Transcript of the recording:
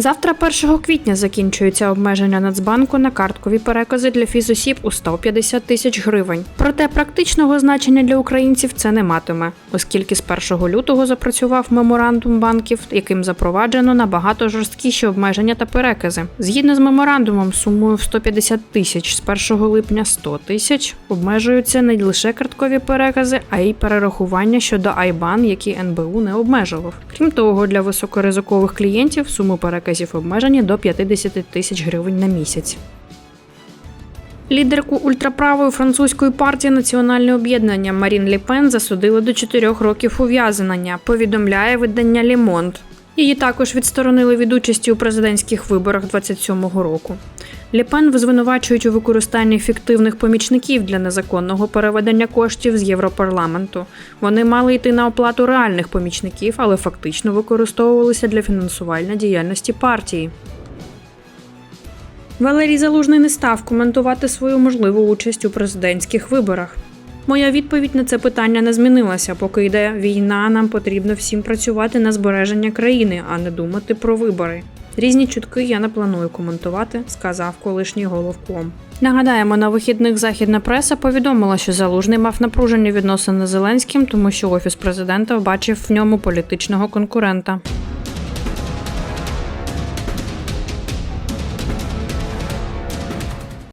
Завтра, 1 квітня, закінчується обмеження Нацбанку на карткові перекази для фізосіб у 150 тисяч гривень. Проте практичного значення для українців це не матиме, оскільки з 1 лютого запрацював меморандум банків, яким запроваджено набагато жорсткіші обмеження та перекази. Згідно з меморандумом, сумою в 150 тисяч з 1 липня 100 тисяч обмежуються не лише карткові перекази, а й перерахування щодо IBAN, які НБУ не обмежував. Крім того, для високоризикових клієнтів суми переказів обмежені до 50 тисяч гривень на місяць. Лідерку ультраправої французької партії Національне об'єднання Марін Ліпен засудили до 4 років ув'язнення, повідомляє видання Лімонт. Її також відсторонили від участі у президентських виборах 27-го року. Лі Пен звинувачують у використанні фіктивних помічників для незаконного переведення коштів з Європарламенту. Вони мали йти на оплату реальних помічників, але фактично використовувалися для фінансування діяльності партії. Валерій Залужний не став коментувати свою можливу участь у президентських виборах. Моя відповідь на це питання не змінилася. Поки йде війна, нам потрібно всім працювати на збереження країни, а не думати про вибори. Різні чутки я не планую коментувати, сказав колишній головком. Нагадаємо, на вихідних західна преса повідомила, що залужний мав напружені відносини з Зеленським, тому що офіс президента бачив в ньому політичного конкурента.